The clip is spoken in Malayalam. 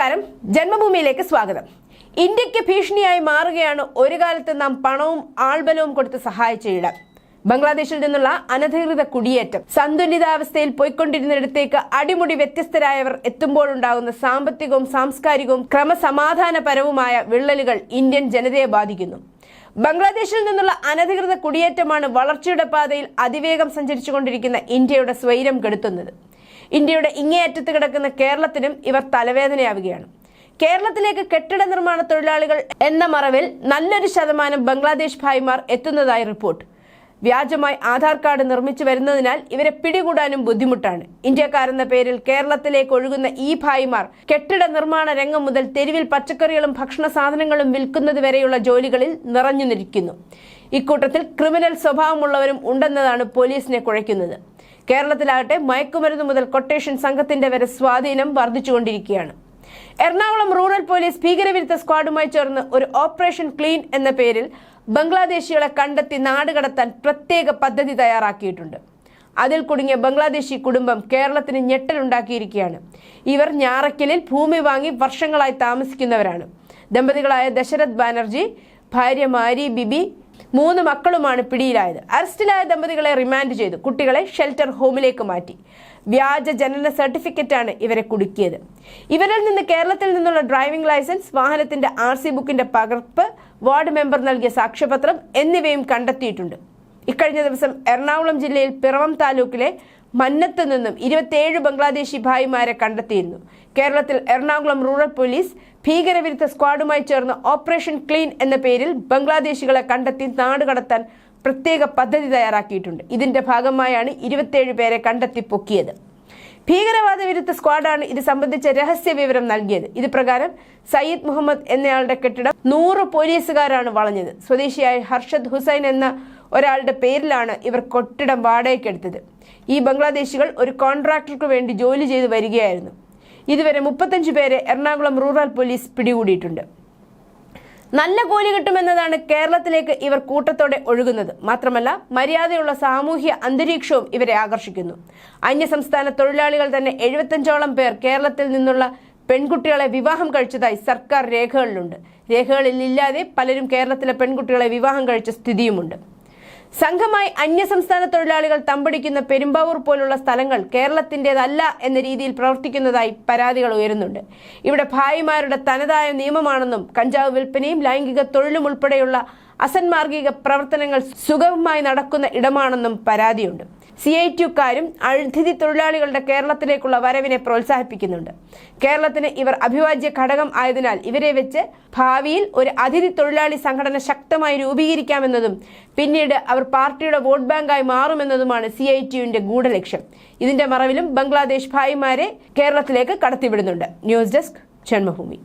നമസ്കാരം. ജന്മഭൂമിയിലേക്ക് സ്വാഗതം. ഇന്ത്യയ്ക്ക് ഭീഷണിയായി മാറുകയാണ് ഒരു കാലത്ത് നാം പണവും ആൾബലവും കൊടുത്ത് സഹായിച്ച ഇടം. ബംഗ്ലാദേശിൽ നിന്നുള്ള അനധികൃത കുടിയേറ്റം. സന്തുലിതാവസ്ഥയിൽ പോയിക്കൊണ്ടിരുന്നിടത്തേക്ക് അടിമുടി വ്യത്യസ്തരായവർ എത്തുമ്പോഴുണ്ടാകുന്ന സാമ്പത്തികവും സാംസ്കാരികവും ക്രമസമാധാനപരവുമായ വിള്ളലുകൾ ഇന്ത്യൻ ജനതയെ ബാധിക്കുന്നു. ബംഗ്ലാദേശിൽ നിന്നുള്ള അനധികൃത കുടിയേറ്റമാണ് വളർച്ചയുടെ പാതയിൽ അതിവേഗം സഞ്ചരിച്ചുകൊണ്ടിരിക്കുന്ന ഇന്ത്യയുടെ സ്വൈരം കെടുത്തുന്നത്. ഇന്ത്യയുടെ ഇങ്ങേയറ്റത്ത് കിടക്കുന്ന കേരളത്തിനും ഇവർ തലവേദനയാവുകയാണ്. കേരളത്തിലേക്ക് കെട്ടിട നിർമ്മാണ തൊഴിലാളികൾ എന്ന മറവിൽ നല്ലൊരു ശതമാനം ബംഗ്ലാദേശ് ഭായിമാർ എത്തുന്നതായി റിപ്പോർട്ട്. വ്യാജമായി ആധാർ കാർഡ് നിർമ്മിച്ചു വരുന്നതിനാൽ ഇവരെ പിടികൂടാനും ബുദ്ധിമുട്ടാണ്. ഇന്ത്യക്കാരെന്ന പേരിൽ കേരളത്തിലേക്ക് ഒഴുകുന്ന ഈ ഭായിമാർ കെട്ടിട നിർമ്മാണ രംഗം മുതൽ തെരുവിൽ പച്ചക്കറികളും ഭക്ഷണ സാധനങ്ങളും വിൽക്കുന്നത് വരെയുള്ള ജോലികളിൽ നിറഞ്ഞു നിൽക്കുന്നു. ഇക്കൂട്ടത്തിൽ ക്രിമിനൽ സ്വഭാവമുള്ളവരും ഉണ്ടെന്നതാണ് പോലീസിനെ കുഴയ്ക്കുന്നത്. കേരളത്തിലാകട്ടെ മയക്കുമരുന്ന് മുതൽ കൊട്ടേഷൻ സംഘത്തിന്റെ വരെ സ്വാധീനം വർദ്ധിച്ചുകൊണ്ടിരിക്കുകയാണ്. എറണാകുളം റൂറൽ പോലീസ് ഭീകരവിരുദ്ധ സ്ക്വാഡുമായി ചേർന്ന് ഒരു ഓപ്പറേഷൻ ക്ലീൻ എന്ന പേരിൽ ബംഗ്ലാദേശികളെ കണ്ടെത്തി നാടുകടത്താൻ പ്രത്യേക പദ്ധതി തയ്യാറാക്കിയിട്ടുണ്ട്. അതിൽ കുടുങ്ങിയ ബംഗ്ലാദേശി കുടുംബം കേരളത്തിന് ഞെട്ടലുണ്ടാക്കിയിരിക്കുകയാണ്. ഇവർ ഞാറക്കലിൽ ഭൂമി വാങ്ങി വർഷങ്ങളായി താമസിക്കുന്നവരാണ്. ദമ്പതികളായ ദശരഥ് ബാനർജി ഭാര്യ മാരി ബിബി മൂന്ന് മക്കളുമാണ് പിടിയിലായത്. അറസ്റ്റിലായ ദമ്പതികളെ റിമാൻഡ് ചെയ്തു. കുട്ടികളെ ഷെൽട്ടർ ഹോമിലേക്ക് മാറ്റി. വ്യാജ ജനന സർട്ടിഫിക്കറ്റാണ് ഇവരെ കുടുക്കിയത്. ഇവരിൽ നിന്ന് കേരളത്തിൽ നിന്നുള്ള ഡ്രൈവിംഗ് ലൈസൻസ് വാഹനത്തിന്റെ ആർ സി ബുക്കിന്റെ പകർപ്പ് വാർഡ് മെമ്പർ നൽകിയ സാക്ഷ്യപത്രം എന്നിവയും കണ്ടെത്തിയിട്ടുണ്ട്. ഇക്കഴിഞ്ഞ ദിവസം എറണാകുളം ജില്ലയിൽ പിറവം താലൂക്കിലെ മന്നത്ത് നിന്നും ഇരുപത്തിയേഴ് ബംഗ്ലാദേശി ഭായിമാരെ കണ്ടെത്തിയിരുന്നു. കേരളത്തിൽ എറണാകുളം റൂറൽ പോലീസ് ഭീകരവിരുദ്ധ സ്ക്വാഡുമായി ചേർന്ന് ഓപ്പറേഷൻ ക്ലീൻ എന്ന പേരിൽ ബംഗ്ലാദേശികളെ കണ്ടെത്തി നാടുകടത്താൻ പ്രത്യേക പദ്ധതി തയ്യാറാക്കിയിട്ടുണ്ട്. ഇതിന്റെ ഭാഗമായാണ് ഇരുപത്തിയേഴ് പേരെ കണ്ടെത്തി പൊക്കിയത്. ഭീകരവാദ വിരുദ്ധ സ്ക്വാഡാണ് ഇത് സംബന്ധിച്ച രഹസ്യ വിവരം നൽകിയത്. ഇത് പ്രകാരം സയ്യിദ് മുഹമ്മദ് എന്നയാളുടെ കെട്ടിടം നൂറ് പോലീസുകാരാണ് വളഞ്ഞത്. സ്വദേശിയായ ഹർഷദ് ഹുസൈൻ എന്ന ഒരാളുടെ പേരിലാണ് ഇവർ കൊട്ടിടം വാടകയ്ക്കെടുത്തത് ഈ ബംഗ്ലാദേശികൾ ഒരു കോൺട്രാക്ടർക്ക് വേണ്ടി ജോലി ചെയ്തു വരികയായിരുന്നു. ഇതുവരെ മുപ്പത്തഞ്ച് പേരെ എറണാകുളം റൂറൽ പോലീസ് പിടികൂടിയിട്ടുണ്ട്. നല്ല കൂലി കിട്ടുമെന്നതാണ് കേരളത്തിലേക്ക് ഇവർ കൂട്ടത്തോടെ ഒഴുകുന്നത്. മാത്രമല്ല മര്യാദയുള്ള സാമൂഹ്യ അന്തരീക്ഷവും ഇവരെ ആകർഷിക്കുന്നു. അന്യസംസ്ഥാന തൊഴിലാളികൾ തന്നെ എഴുപത്തഞ്ചോളം പേർ കേരളത്തിൽ നിന്നുള്ള പെൺകുട്ടികളെ വിവാഹം കഴിച്ചതായി സർക്കാർ രേഖകളിലുണ്ട്. രേഖകളിൽ ഇല്ലാതെ പലരും കേരളത്തിലെ പെൺകുട്ടികളെ വിവാഹം കഴിച്ച സ്ഥിതിയുമുണ്ട്. സംഘമായി അന്യസംസ്ഥാന തൊഴിലാളികൾ തമ്പടിക്കുന്ന പെരുമ്പാവൂർ പോലുള്ള സ്ഥലങ്ങൾ കേരളത്തിന്റെതല്ല എന്ന രീതിയിൽ പ്രവർത്തിക്കുന്നതായി പരാതികൾ ഉയരുന്നുണ്ട്. ഇവിടെ ഭായിമാരുടെ തനതായ നിയമമാണെന്നും കഞ്ചാവ് വിൽപ്പനയും ലൈംഗിക തൊഴിലും ഉൾപ്പെടെയുള്ള അസന്മാർഗിക പ്രവർത്തനങ്ങൾ സുഗമമായി നടക്കുന്ന ഇടമാണെന്നും പരാതിയുണ്ട്. സി ഐ ടിയുക്കാരും അതിഥി തൊഴിലാളികളുടെ കേരളത്തിലേക്കുള്ള വരവിനെ പ്രോത്സാഹിപ്പിക്കുന്നുണ്ട്. കേരളത്തിന് ഇവർ അഭിവാജ്യ ഘടകം ആയതിനാൽ ഇവരെ വെച്ച് ഭാവിയിൽ ഒരു അതിഥി തൊഴിലാളി സംഘടന ശക്തമായി രൂപീകരിക്കാമെന്നതും പിന്നീട് അവർ പാർട്ടിയുടെ വോട്ട് ബാങ്കായി മാറുമെന്നതുമാണ് സി ഐ ടിയുവിന്റെ ഗൂഢലക്ഷ്യം. ഇതിന്റെ മറവിലും ബംഗ്ലാദേശ് ഭായിമാരെ കേരളത്തിലേക്ക് കടത്തിവിടുന്നുണ്ട്. News desk Janmabhumi